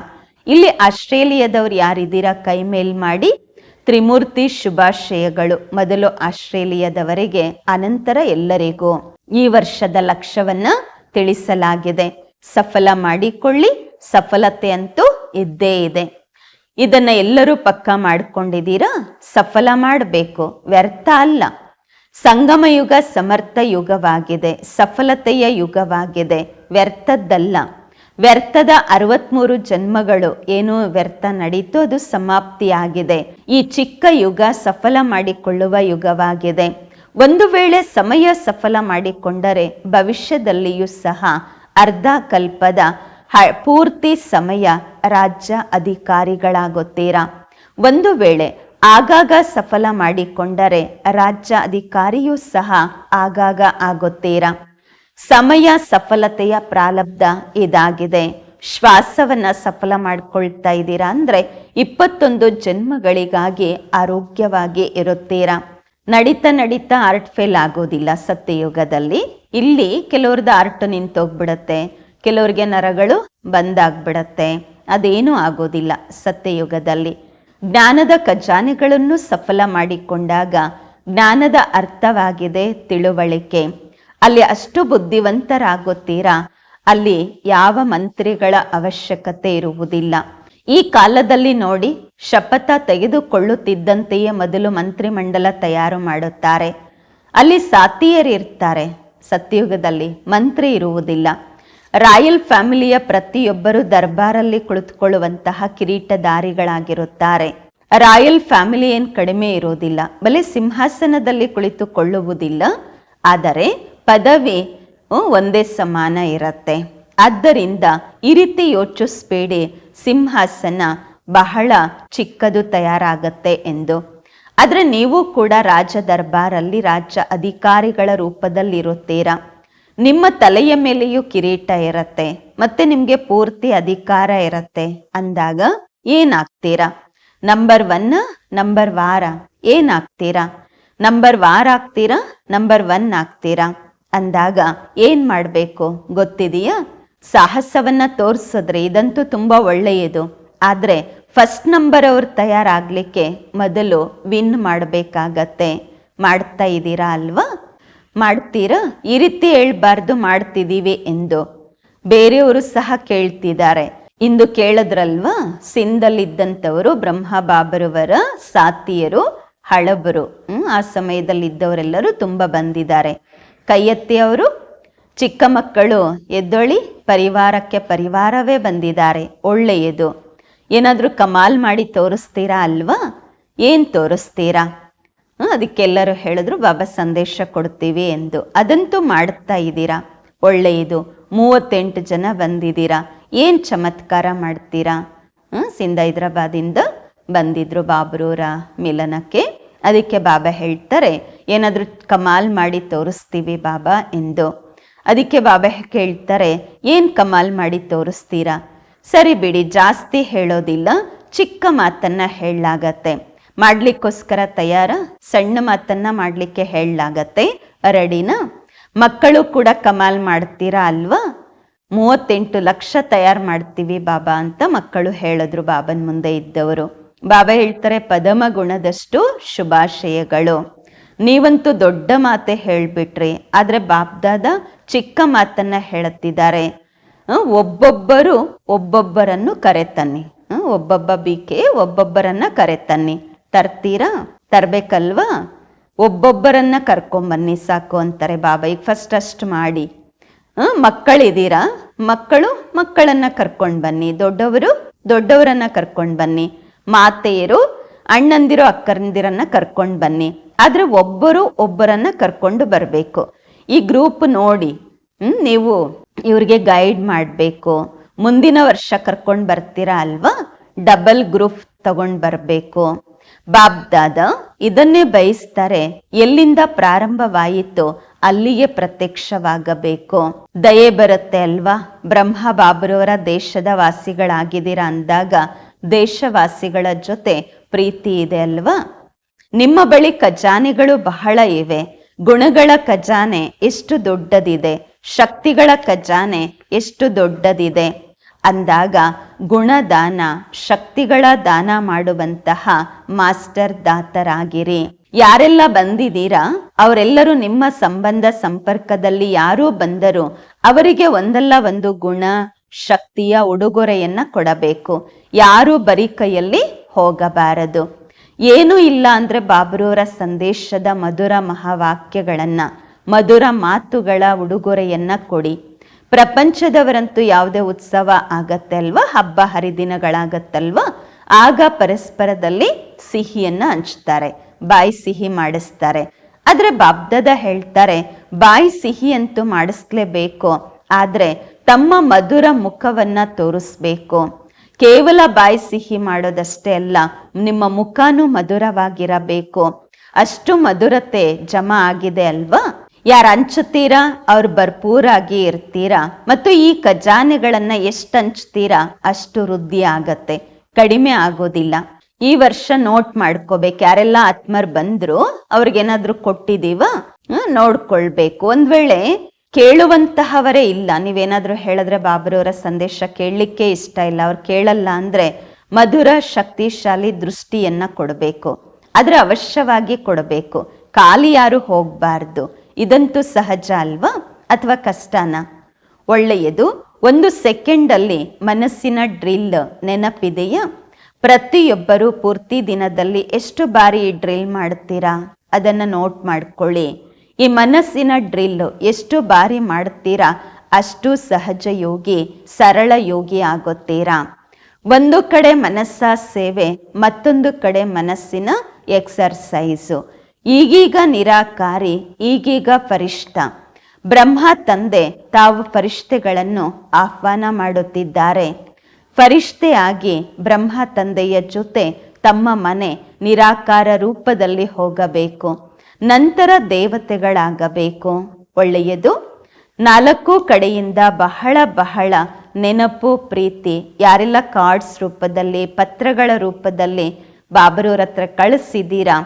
ಇಲ್ಲಿ ಆಸ್ಟ್ರೇಲಿಯಾದವ್ರು ಯಾರಿದ್ದೀರಾ? ಕೈ ಮೇಲ್ ಮಾಡಿ ತ್ರಿಮೂರ್ತಿ ಶುಭಾಶಯಗಳು. ಮೊದಲು ಆಸ್ಟ್ರೇಲಿಯಾದವರಿಗೆ, ಅನಂತರ ಎಲ್ಲರಿಗೂ. ಈ ವರ್ಷದ ಲಕ್ಷ್ಯವನ್ನ ತಿಳಿಸಲಾಗಿದೆ. ಸಫಲ ಮಾಡಿಕೊಳ್ಳಿ, ಸಫಲತೆ ಅಂತೂ ಇದ್ದೇ ಇದೆ. ಇದನ್ನ ಎಲ್ಲರೂ ಪಕ್ಕ ಮಾಡ್ಕೊಂಡಿದ್ದೀರಾ? ಸಫಲ ಮಾಡಬೇಕು. ವ್ಯರ್ಥ ಅಲ್ಲ. ಸಂಗಮ ಯುಗ, ಸಮರ್ಥ ಯುಗವಾಗಿದೆ. ಸಫಲತೆಯ ಯುಗವಾಗಿದೆ. ವ್ಯರ್ಥದ್ದಲ್ಲ. ವ್ಯರ್ಥದ ಅರವತ್ಮೂರು ಜನ್ಮಗಳು ಏನು ವ್ಯರ್ಥ ನಡೀತು ಅದು ಸಮಾಪ್ತಿಯಾಗಿದೆ. ಈ ಚಿಕ್ಕ ಯುಗ ಸಫಲ ಮಾಡಿಕೊಳ್ಳುವ ಯುಗವಾಗಿದೆ. ಒಂದು ವೇಳೆ ಸಮಯ ಸಫಲ ಮಾಡಿಕೊಂಡರೆ ಭವಿಷ್ಯದಲ್ಲಿಯೂ ಸಹ ಅರ್ಧ ಕಲ್ಪದ ಪೂರ್ತಿ ಸಮಯ ರಾಜ್ಯ ಅಧಿಕಾರಿಗಳಾಗುತ್ತೀರಾ? ಒಂದು ವೇಳೆ ಆಗಾಗ ಸಫಲ ಮಾಡಿಕೊಂಡರೆ ರಾಜ್ಯ ಅಧಿಕಾರಿಯೂ ಸಹ ಆಗಾಗ ಆಗುತ್ತೀರಾ? ಸಮಯ ಸಫಲತೆಯ ಪ್ರಾರಬ್ಧ ಇದಾಗಿದೆ. ಶ್ವಾಸವನ್ನ ಸಫಲ ಮಾಡ್ಕೊಳ್ತಾ ಇದ್ದೀರಾ ಅಂದ್ರೆ ಇಪ್ಪತ್ತೊಂದು ಜನ್ಮಗಳಿಗಾಗಿ ಆರೋಗ್ಯವಾಗಿ ಇರುತ್ತೀರಾ? ನಡೀತಾ ನಡೀತಾ ಆರ್ಟ್ ಫೇಲ್ ಆಗೋದಿಲ್ಲ ಸತ್ಯಯುಗದಲ್ಲಿ. ಇಲ್ಲಿ ಕೆಲವ್ರದ್ದು ಆರ್ಟ್ ನಿಂತೋಗ್ಬಿಡತ್ತೆ, ಕೆಲವ್ರಿಗೆ ನರಗಳು ಬಂದಾಗ್ಬಿಡತ್ತೆ. ಅದೇನೂ ಆಗೋದಿಲ್ಲ ಸತ್ಯಯುಗದಲ್ಲಿ. ಜ್ಞಾನದ ಖಜಾನೆಗಳನ್ನು ಸಫಲ ಮಾಡಿಕೊಂಡಾಗ ಜ್ಞಾನದ ಅರ್ಥವಾಗಿದೆ ತಿಳುವಳಿಕೆ. ಅಲ್ಲಿ ಅಷ್ಟು ಬುದ್ಧಿವಂತರಾಗುತ್ತೀರಾ? ಅಲ್ಲಿ ಯಾವ ಮಂತ್ರಿಗಳ ಅವಶ್ಯಕತೆ ಇರುವುದಿಲ್ಲ. ಈ ಕಾಲದಲ್ಲಿ ನೋಡಿ ಶಪಥ ತೆಗೆದುಕೊಳ್ಳುತ್ತಿದ್ದಂತೆಯೇ ಮೊದಲು ಮಂತ್ರಿಮಂಡಲ ತಯಾರು ಮಾಡುತ್ತಾರೆ. ಅಲ್ಲಿ ಸಾತಿಯರಿರ್ತಾರೆ ಸತ್ಯುಗದಲ್ಲಿ ಮಂತ್ರಿ ಇರುವುದಿಲ್ಲ. ರಾಯಲ್ ಫ್ಯಾಮಿಲಿಯ ಪ್ರತಿಯೊಬ್ಬರು ದರ್ಬಾರಲ್ಲಿ ಕುಳಿತುಕೊಳ್ಳುವಂತಹ ಕಿರೀಟದಾರಿಗಳಾಗಿರುತ್ತಾರೆ ರಾಯಲ್ ಫ್ಯಾಮಿಲಿ ಏನ್ ಕಡಿಮೆ ಇರುವುದಿಲ್ಲ. ಬಲೆ ಸಿಂಹಾಸನದಲ್ಲಿ ಕುಳಿತುಕೊಳ್ಳುವುದಿಲ್ಲ. ಆದರೆ ಪದವಿ ಒಂದೇ ಸಮಾನ ಇರತ್ತೆ. ಆದ್ದರಿಂದ ಈ ರೀತಿ ಯೋಚಿಸ್ಬೇಡಿ. ಸಿಂಹಾಸನ ಬಹಳ ಚಿಕ್ಕದು ತಯಾರಾಗತ್ತೆ ಎಂದು. ಆದರೆ ನೀವು ಕೂಡ ರಾಜ ದರ್ಬಾರಲ್ಲಿ ರಾಜ್ಯ ಅಧಿಕಾರಿಗಳ ರೂಪದಲ್ಲಿರುತ್ತೀರಾ? ನಿಮ್ಮ ತಲೆಯ ಮೇಲೆಯೂ ಕಿರೀಟ ಇರತ್ತೆ, ಮತ್ತೆ ನಿಮಗೆ ಪೂರ್ತಿ ಅಧಿಕಾರ ಇರತ್ತೆ. ಅಂದಾಗ ಏನಾಗ್ತೀರಾ? ನಂಬರ್ ಒನ್, ನಂಬರ್ ವಾರ, ಏನಾಗ್ತೀರಾ? ನಂಬರ್ ವಾರ ಆಗ್ತೀರಾ? ನಂಬರ್ ಒನ್ ಆಗ್ತೀರಾ? ಅಂದಾಗ ಏನ್ ಮಾಡಬೇಕು ಗೊತ್ತಿದೆಯಾ? ಸಾಹಸವನ್ನ ತೋರಿಸಿದ್ರೆ ಇದಂತೂ ತುಂಬಾ ಒಳ್ಳೆಯದು. ಆದರೆ ಫಸ್ಟ್ ನಂಬರ್ ಅವ್ರು ತಯಾರಾಗ್ಲಿಕ್ಕೆ ಮೊದಲು ವಿನ್ ಮಾಡಬೇಕಾಗತ್ತೆ. ಮಾಡ್ತಾ ಇದ್ದೀರಾ ಅಲ್ವಾ? ಮಾಡ್ತೀರಾ? ಈ ರೀತಿ ಹೇಳ್ಬಾರ್ದು ಮಾಡ್ತಿದ್ದೀವಿ ಎಂದು. ಬೇರೆಯವರು ಸಹ ಕೇಳ್ತಿದ್ದಾರೆ. ಇಂದು ಕೇಳಿದ್ರಲ್ವಾ? ಸಿಂಧಲ್ಲಿದ್ದಂಥವರು ಬ್ರಹ್ಮ ಬಾಬರುವರ ಸಾತಿಯರು, ಹಳಬರು. ಆ ಸಮಯದಲ್ಲಿದ್ದವರೆಲ್ಲರೂ ತುಂಬಾ ಬಂದಿದ್ದಾರೆ. ಕೈ ಎತ್ತಿ ಅವರು ಚಿಕ್ಕ ಮಕ್ಕಳು ಎದ್ದೊಳಿ ಪರಿವಾರಕ್ಕೆ ಪರಿವಾರವೇ ಬಂದಿದ್ದಾರೆ, ಒಳ್ಳೆಯದು. ಏನಾದರೂ ಕಮಾಲ್ ಮಾಡಿ ತೋರಿಸ್ತೀರಾ ಅಲ್ವಾ? ಏನು ತೋರಿಸ್ತೀರಾ? ಅದಕ್ಕೆಲ್ಲರೂ ಹೇಳಿದ್ರು, ಬಾಬಾ, ಸಂದೇಶ ಕೊಡ್ತೀವಿ ಎಂದು. ಅದಂತೂ ಮಾಡ್ತಾ ಇದ್ದೀರಾ? ಒಳ್ಳೆಯದು. ಮೂವತ್ತೆಂಟು ಜನ ಬಂದಿದ್ದೀರಾ? ಏನು ಚಮತ್ಕಾರ ಮಾಡ್ತೀರಾ? ಹ್ಞೂ ಸಿಂದ ಹೈದ್ರಾಬಾದಿಂದ ಬಂದಿದ್ರು ಬಾಬ್ರೂರ ಮಿಲನಕ್ಕೆ. ಅದಕ್ಕೆ ಬಾಬಾ ಹೇಳ್ತಾರೆ ಏನಾದ್ರೂ ಕಮಾಲ್ ಮಾಡಿ ತೋರಿಸ್ತೀವಿ ಬಾಬಾ ಎಂದು. ಅದಕ್ಕೆ ಬಾಬಾ ಕೇಳ್ತಾರೆ, ಏನು ಕಮಾಲ್ ಮಾಡಿ ತೋರಿಸ್ತೀರಾ? ಸರಿ ಬಿಡಿ, ಜಾಸ್ತಿ ಹೇಳೋದಿಲ್ಲ, ಚಿಕ್ಕ ಮಾತನ್ನ ಹೇಳಲಾಗತ್ತೆ. ಮಾಡ್ಲಿಕ್ಕೋಸ್ಕರ ತಯಾರ, ಸಣ್ಣ ಮಾತನ್ನ ಮಾಡಲಿಕ್ಕೆ ಹೇಳಲಾಗತ್ತೆ. ರೆಡಿನಾ? ಮಕ್ಕಳು ಕೂಡ ಕಮಾಲ್ ಮಾಡ್ತೀರಾ ಅಲ್ವಾ? ಮೂವತ್ತೆಂಟು ಲಕ್ಷ ತಯಾರು ಮಾಡ್ತೀವಿ ಬಾಬಾ ಅಂತ ಮಕ್ಕಳು ಹೇಳಿದ್ರು ಬಾಬನ್ ಮುಂದೆ ಇದ್ದವರು. ಬಾಬಾ ಹೇಳ್ತಾರೆ ಪದಮ ಗುಣದಷ್ಟು ಶುಭಾಶಯಗಳು. ನೀವಂತೂ ದೊಡ್ಡ ಮಾತೆ ಹೇಳ್ಬಿಟ್ರಿ, ಆದರೆ ಬಾಬ್ದಾದ ಚಿಕ್ಕ ಮಾತನ್ನ ಹೇಳುತ್ತಿದ್ದಾರೆ ಒಬ್ಬೊಬ್ಬರು ಒಬ್ಬೊಬ್ಬರನ್ನು ಕರೆತನ್ನಿ. ಒಬ್ಬೊಬ್ಬ ಬೀಕೆ ಒಬ್ಬೊಬ್ಬರನ್ನ ಕರೆತನ್ನಿ. ತರ್ತೀರಾ? ತರ್ಬೇಕಲ್ವಾ? ಒಬ್ಬೊಬ್ಬರನ್ನ ಕರ್ಕೊಂಬನ್ನಿ ಸಾಕು ಅಂತಾರೆ ಬಾಬಾ. ಫಸ್ಟ್ ಅಷ್ಟು ಮಾಡಿ. ಮಕ್ಕಳಿದ್ದೀರಾ ಮಕ್ಕಳು ಮಕ್ಕಳನ್ನ ಕರ್ಕೊಂಡು ಬನ್ನಿ ದೊಡ್ಡವರು ದೊಡ್ಡವರನ್ನ ಕರ್ಕೊಂಡು ಬನ್ನಿ ಮಾತೆಯರು ಅಣ್ಣಂದಿರು ಅಕ್ಕಂದಿರನ್ನ ಕರ್ಕೊಂಡು ಬನ್ನಿ ಆದ್ರೆ ಒಬ್ಬರು ಒಬ್ಬರನ್ನ ಕರ್ಕೊಂಡು ಬರಬೇಕು. ಈ ಗ್ರೂಪ್ ನೋಡಿ ನೀವು ಇವ್ರಿಗೆ ಗೈಡ್ ಮಾಡಬೇಕು. ಮುಂದಿನ ವರ್ಷ ಕರ್ಕೊಂಡು ಬರ್ತೀರಾ ಅಲ್ವಾ? ಡಬಲ್ ಗ್ರೂಪ್ ತಗೊಂಡು ಬರಬೇಕು. ಬಾಬ್ದಾದ ಇದನ್ನೇ ಬಯಸ್ತಾರೆ, ಎಲ್ಲಿಂದ ಪ್ರಾರಂಭವಾಯಿತು ಅಲ್ಲಿಗೆ ಪ್ರತ್ಯಕ್ಷವಾಗಬೇಕು. ದಯೆ ಬರುತ್ತೆ ಅಲ್ವಾ? ಬ್ರಹ್ಮ ಬಾಬ್ರವರ ದೇಶದ ವಾಸಿಗಳಾಗಿದ್ದೀರಾ ಅಂದಾಗ ದೇಶವಾಸಿಗಳ ಜೊತೆ ಪ್ರೀತಿ ಇದೆ ಅಲ್ವಾ? ನಿಮ್ಮ ಬಳಿ ಖಜಾನೆಗಳು ಬಹಳ ಇವೆ. ಗುಣಗಳ ಖಜಾನೆ ಎಷ್ಟು ದೊಡ್ಡದಿದೆ. ಶಕ್ತಿಗಳ ಖಜಾನೆ ಎಷ್ಟು ದೊಡ್ಡದಿದೆ. ಅಂದಾಗ ಗುಣದಾನ, ಶಕ್ತಿಗಳ ದಾನ ಮಾಡುವಂತಹ ಮಾಸ್ಟರ್ ದಾತರಾಗಿರಿ. ಯಾರೆಲ್ಲ ಬಂದಿದ್ದೀರಾ? ಅವರೆಲ್ಲರೂ ನಿಮ್ಮ ಸಂಬಂಧ ಸಂಪರ್ಕದಲ್ಲಿ ಯಾರೂ ಬಂದರೂ ಅವರಿಗೆ ಒಂದಲ್ಲ ಒಂದು ಗುಣ, ಶಕ್ತಿಯ ಉಡುಗೊರೆಯನ್ನ ಕೊಡಬೇಕು. ಯಾರೂ ಬರಿ ಕೈಯಲ್ಲಿ ಹೋಗಬಾರದು. ಏನೂ ಇಲ್ಲ ಅಂದರೆ ಬಾಬ್ರವರ ಸಂದೇಶದ ಮಧುರ ಮಹಾವಾಕ್ಯಗಳನ್ನು, ಮಧುರ ಮಾತುಗಳ ಉಡುಗೊರೆಯನ್ನು ಕೊಡಿ. ಪ್ರಪಂಚದವರಂತೂ ಯಾವುದೇ ಉತ್ಸವ ಆಗತ್ತೆ ಅಲ್ವಾ? ಹಬ್ಬ ಹರಿದಿನಗಳಾಗತ್ತಲ್ವಾ? ಆಗ ಪರಸ್ಪರದಲ್ಲಿ ಸಿಹಿಯನ್ನು ಹಂಚ್ತಾರೆ, ಬಾಯಿ ಸಿಹಿ ಮಾಡಿಸ್ತಾರೆ. ಆದರೆ ಬಾಬ್ದದ ಹೇಳ್ತಾರೆ, ಬಾಯಿ ಸಿಹಿ ಅಂತೂ ಮಾಡಿಸ್ಲೇಬೇಕು, ಆದರೆ ತಮ್ಮ ಮಧುರ ಮುಖವನ್ನ ತೋರಿಸ್ಬೇಕು. ಕೇವಲ ಬಾಯಿ ಸಿಹಿ ಮಾಡೋದಷ್ಟೇ ಅಲ್ಲ, ನಿಮ್ಮ ಮುಖನೂ ಮಧುರವಾಗಿರಬೇಕು. ಅಷ್ಟು ಮಧುರತೆ ಜಮಾ ಆಗಿದೆ ಅಲ್ವಾ? ಯಾರು ಹಂಚುತ್ತೀರಾ? ಅವ್ರು ಭರ್ಪೂರಾಗಿ ಇರ್ತೀರಾ? ಮತ್ತು ಈ ಖಜಾನೆಗಳನ್ನ ಎಷ್ಟು ಹಂಚ್ತೀರಾ? ಅಷ್ಟು ವೃದ್ಧಿ ಆಗತ್ತೆ. ಕಡಿಮೆ ಆಗೋದಿಲ್ಲ. ಈ ವರ್ಷ ನೋಟ್ ಮಾಡ್ಕೋಬೇಕು. ಯಾರೆಲ್ಲ ಆತ್ಮರ್ ಬಂದ್ರು, ಅವ್ರಿಗೇನಾದ್ರೂ ಕೊಟ್ಟಿದೀವ ನೋಡ್ಕೊಳ್ಬೇಕು. ಒಂದ್ ವೇಳೆ ಕೇಳುವಂತಹವರೇ ಇಲ್ಲ. ನೀವೇನಾದರೂ ಹೇಳಿದ್ರೆ ಬಾಬರವರ ಸಂದೇಶ ಕೇಳಲಿಕ್ಕೆ ಇಷ್ಟ ಇಲ್ಲ. ಅವ್ರು ಕೇಳಲ್ಲ ಅಂದ್ರೆ ಮಧುರ, ಶಕ್ತಿಶಾಲಿ ದೃಷ್ಟಿಯನ್ನ ಕೊಡಬೇಕು. ಆದ್ರೆ ಅವಶ್ಯವಾಗಿ ಕೊಡಬೇಕು. ಖಾಲಿ ಯಾರು ಹೋಗಬಾರ್ದು. ಇದಂತೂ ಸಹಜ ಅಲ್ವಾ? ಅಥವಾ ಕಷ್ಟನ? ಒಳ್ಳೆಯದು. ಒಂದು ಸೆಕೆಂಡ್ ಅಲ್ಲಿ ಮನಸ್ಸಿನ ಡ್ರಿಲ್ ನೆನಪಿದೆಯಾ? ಪ್ರತಿಯೊಬ್ಬರು ಪೂರ್ತಿ ದಿನದಲ್ಲಿ ಎಷ್ಟು ಬಾರಿ ಡ್ರಿಲ್ ಮಾಡ್ತೀರಾ? ಅದನ್ನ ನೋಟ್ ಮಾಡ್ಕೊಳ್ಳಿ. ಈ ಮನಸ್ಸಿನ ಡ್ರಿಲ್ ಎಷ್ಟು ಬಾರಿ ಮಾಡ್ತೀರಾ, ಅಷ್ಟು ಸಹಜ ಯೋಗಿ, ಸರಳ ಯೋಗಿ ಆಗುತ್ತೀರಾ. ಒಂದು ಕಡೆ ಮನಸ್ಸ ಸೇವೆ, ಮತ್ತೊಂದು ಕಡೆ ಮನಸ್ಸಿನ ಎಕ್ಸರ್ಸೈಸು. ಈಗೀಗ ನಿರಾಕಾರಿ, ಈಗೀಗ ಪರಿಷ್ಠ. ಬ್ರಹ್ಮ ತಂದೆ ತಾವು ಪರಿಷ್ಠೆಗಳನ್ನು ಆಹ್ವಾನ ಮಾಡುತ್ತಿದ್ದಾರೆ. ಪರಿಷ್ಠೆಯಾಗಿ ಬ್ರಹ್ಮ ತಂದೆಯ ಜೊತೆ ತಮ್ಮ ಮನೆ ನಿರಾಕಾರ ರೂಪದಲ್ಲಿ ಹೋಗಬೇಕು. ನಂತರ ದೇವತೆಗಳಾಗಬೇಕು. ಒಳ್ಳೆಯದು. ನಾಲ್ಕು ಕಡೆಯಿಂದ ಬಹಳ ಬಹಳ ನೆನಪು, ಪ್ರೀತಿ. ಯಾರೆಲ್ಲ ಕಾರ್ಡ್ಸ್ ರೂಪದಲ್ಲಿ, ಪತ್ರಗಳ ರೂಪದಲ್ಲಿ ಬಾಬರವ್ರ ಹತ್ರ ಕಳಿಸಿದ್ದೀರಾ?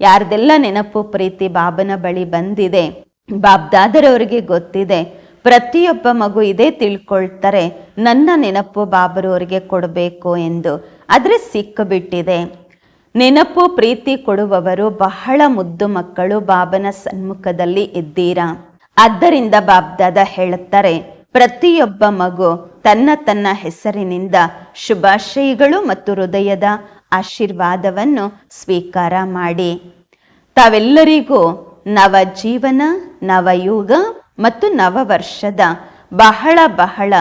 ಯಾರ್ದೆಲ್ಲ ನೆನಪು, ಪ್ರೀತಿ ಬಾಬನ ಬಳಿ ಬಂದಿದೆ? ಬಾಬ್ದಾದರವ್ರಿಗೆ ಗೊತ್ತಿದೆ. ಪ್ರತಿಯೊಬ್ಬ ಮಗು ಇದೇ ತಿಳ್ಕೊಳ್ತಾರೆ, ನನ್ನ ನೆನಪು ಬಾಬರವರಿಗೆ ಕೊಡಬೇಕು ಎಂದು. ಆದರೆ ಸಿಕ್ಕಿಬಿಟ್ಟಿದೆ ನೆನಪು ಪ್ರೀತಿ ಕೊಡುವವರು ಬಹಳ ಮುದ್ದು ಮಕ್ಕಳು ಬಾಬನ ಸನ್ಮುಖದಲ್ಲಿ ಇದ್ದೀರಾ? ಆದ್ದರಿಂದ ಬಾಬ್ದಾದ ಹೇಳುತ್ತಾರೆ, ಪ್ರತಿಯೊಬ್ಬ ಮಗು ತನ್ನ ತನ್ನ ಹೆಸರಿನಿಂದ ಶುಭಾಶಯಗಳು ಮತ್ತು ಹೃದಯದ ಆಶೀರ್ವಾದವನ್ನು ಸ್ವೀಕಾರ ಮಾಡಿ. ತಾವೆಲ್ಲರಿಗೂ ನವ ಜೀವನ ನವಯುಗ ಮತ್ತು ನವವರ್ಷದ ಬಹಳ ಬಹಳ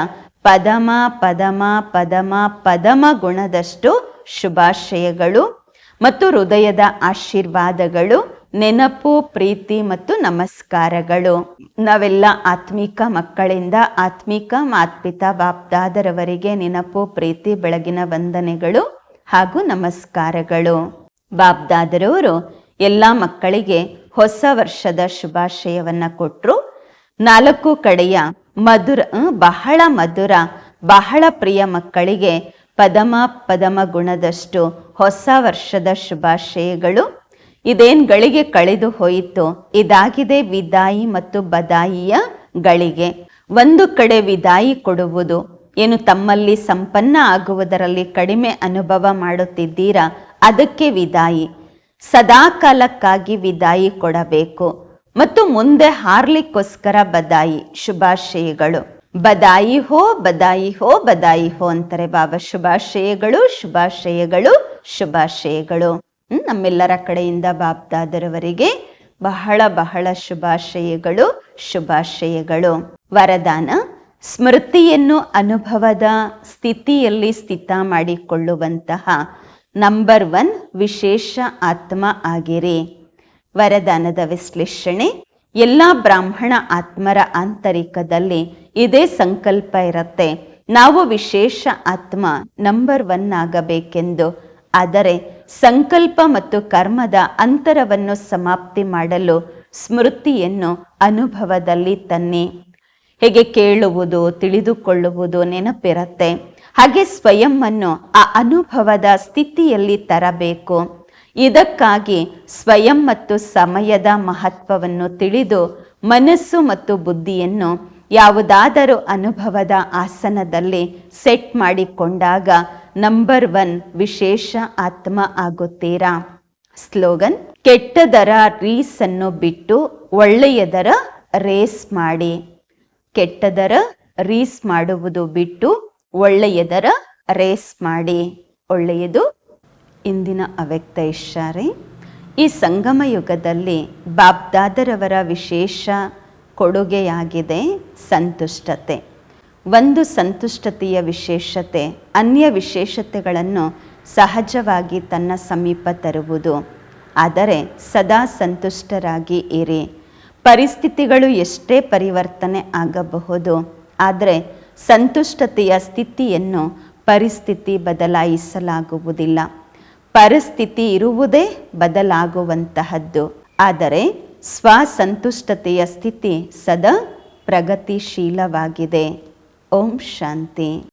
ಪದಮ ಪದಮ ಪದಮ ಪದಮ ಗುಣದಷ್ಟು ಶುಭಾಶಯಗಳು ಮತ್ತು ಹೃದಯದ ಆಶೀರ್ವಾದಗಳು, ನೆನಪು, ಪ್ರೀತಿ ಮತ್ತು ನಮಸ್ಕಾರಗಳು. ನಾವೆಲ್ಲ ಆತ್ಮಿಕ ಮಕ್ಕಳಿಂದ ಆತ್ಮಿಕ ಮಾತ್ಪಿತಾ ಬಾಪ್ದಾದರವರಿಗೆ ನೆನಪು, ಪ್ರೀತಿ, ಬೆಳಗಿನ ವಂದನೆಗಳು ಹಾಗೂ ನಮಸ್ಕಾರಗಳು. ಬಾಬ್ದಾದರವರು ಎಲ್ಲ ಮಕ್ಕಳಿಗೆ ಹೊಸ ವರ್ಷದ ಶುಭಾಶಯವನ್ನ ಕೊಟ್ಟರು ನಾಲ್ಕು ಕಡೆಯ ಮಧುರ ಬಹಳ ಮಧುರ, ಬಹಳ ಪ್ರಿಯ ಮಕ್ಕಳಿಗೆ ಪದಮ ಪದಮ ಗುಣದಷ್ಟು ಹೊಸ ವರ್ಷದ ಶುಭಾಶಯಗಳು. ಇದೇನ್ ಗಳಿಗೆ ಕಳೆದು ಹೋಯಿತು? ಇದಾಗಿದೆ ವಿದಾಯಿ ಮತ್ತು ಬದಾಯಿಯ ಗಳಿಗೆ. ಒಂದು ಕಡೆ ವಿದಾಯಿ ಕೊಡುವುದು. ಏನು ತಮ್ಮಲ್ಲಿ ಸಂಪನ್ನ ಆಗುವುದರಲ್ಲಿ ಕಡಿಮೆ ಅನುಭವ ಮಾಡುತ್ತಿದ್ದೀರಾ? ಅದಕ್ಕೆ ವಿದಾಯಿ. ಸದಾ ಕಾಲಕ್ಕಾಗಿ ವಿದಾಯಿ ಕೊಡಬೇಕು. ಮತ್ತು ಮುಂದೆ ಹಾರ್ಲಿಕ್ಕೋಸ್ಕರ ಬದಾಯಿ. ಶುಭಾಶಯಗಳು. ಬದಾಯಿ ಹೋ ಬದಾಯಿ ಹೋ ಬದಾಯಿ ಹೋ ಅಂತಾರೆ. ಬಾಬಾ ಶುಭಾಶಯಗಳು ಶುಭಾಶಯಗಳು ಶುಭಾಶಯಗಳು. ನಮ್ಮೆಲ್ಲರ ಕಡೆಯಿಂದ ಬಾಬ್ದಾದರವರಿಗೆ ಬಹಳ ಬಹಳ ಶುಭಾಶಯಗಳು ಶುಭಾಶಯಗಳು. ವರದಾನ, ಸ್ಮೃತಿಯನ್ನು ಅನುಭವದ ಸ್ಥಿತಿಯಲ್ಲಿ ಸ್ಥಿತ ಮಾಡಿಕೊಳ್ಳುವಂತಹ ನಂಬರ್ ಒನ್ ವಿಶೇಷ ಆತ್ಮ ಆಗಿರಿ. ವರದಾನದ ವಿಶ್ಲೇಷಣೆ ಎಲ್ಲ ಬ್ರಾಹ್ಮಣ ಆತ್ಮರ ಆಂತರಿಕದಲ್ಲಿ ಇದೇ ಸಂಕಲ್ಪ ಇರುತ್ತೆ. ನಾವು ವಿಶೇಷ ಆತ್ಮ ನಂಬರ್ ಒನ್ ಆಗಬೇಕೆಂದು. ಆದರೆ ಸಂಕಲ್ಪ ಮತ್ತು ಕರ್ಮದ ಅಂತರವನ್ನು ಸಮಾಪ್ತಿ ಮಾಡಲು ಸ್ಮೃತಿಯನ್ನು ಅನುಭವದಲ್ಲಿ ತನ್ನಿ. ಹೇಗೆ ಕೇಳುವುದು, ತಿಳಿದುಕೊಳ್ಳುವುದು ನೆನಪಿರತ್ತೆ. ಹಾಗೆ ಸ್ವಯಂ ಅನ್ನು ಆ ಅನುಭವದ ಸ್ಥಿತಿಯಲ್ಲಿ ತರಬೇಕು. ಇದಕ್ಕಾಗಿ ಸ್ವಯಂ ಮತ್ತು ಸಮಯದ ಮಹತ್ವವನ್ನು ತಿಳಿದು ಮನಸ್ಸು ಮತ್ತು ಬುದ್ಧಿಯನ್ನು ಯಾವುದಾದರೂ ಅನುಭವದ ಆಸನದಲ್ಲಿ ಸೆಟ್ ಮಾಡಿಕೊಂಡಾಗ ನಂಬರ್ ಒನ್ ವಿಶೇಷ ಆತ್ಮ ಆಗುತ್ತೀರಾ? ಸ್ಲೋಗನ್, ಕೆಟ್ಟದರ ರೀಸ್ ಅನ್ನು ಬಿಟ್ಟು ಒಳ್ಳೆಯದರ ರೇಸ್ ಮಾಡಿ. ಕೆಟ್ಟದರ ರೀಸ್ ಮಾಡುವುದು ಬಿಟ್ಟು ಒಳ್ಳೆಯದರ ರೇಸ್ ಮಾಡಿ. ಒಳ್ಳೆಯದು ಇಂದಿನ ಅವ್ಯಕ್ತ ಇಶಾರೆ ಈ ಸಂಗಮ ಯುಗದಲ್ಲಿ ಬಾಬ್ದಾದರವರ ವಿಶೇಷ ಕೊಡುಗೆಯಾಗಿದೆ ಸಂತುಷ್ಟತೆ. ಒಂದು ಸಂತುಷ್ಟತೆಯ ವಿಶೇಷತೆ, ಅನ್ಯ ವಿಶೇಷತೆಗಳನ್ನು ಸಹಜವಾಗಿ ತನ್ನ ಸಮೀಪ ತರುವುದು. ಆದರೆ ಸದಾ ಸಂತುಷ್ಟರಾಗಿ ಇರಿ. ಪರಿಸ್ಥಿತಿಗಳು ಎಷ್ಟೇ ಪರಿವರ್ತನೆ ಆಗಬಹುದು, ಆದರೆ ಸಂತುಷ್ಟತೆಯ ಸ್ಥಿತಿಯನ್ನು ಪರಿಸ್ಥಿತಿ ಬದಲಾಯಿಸಲಾಗುವುದಿಲ್ಲ. ಪರಿಸ್ಥಿತಿ ಇರುವುದೇ ಬದಲಾಗುವಂತಹದ್ದು. ಆದರೆ ಸ್ವಸಂತುಷ್ಟತೆಯ ಸ್ಥಿತಿ ಸದಾ ಪ್ರಗತಿಶೀಲವಾಗಿದೆ. ಓಂ ಶಾಂತಿ.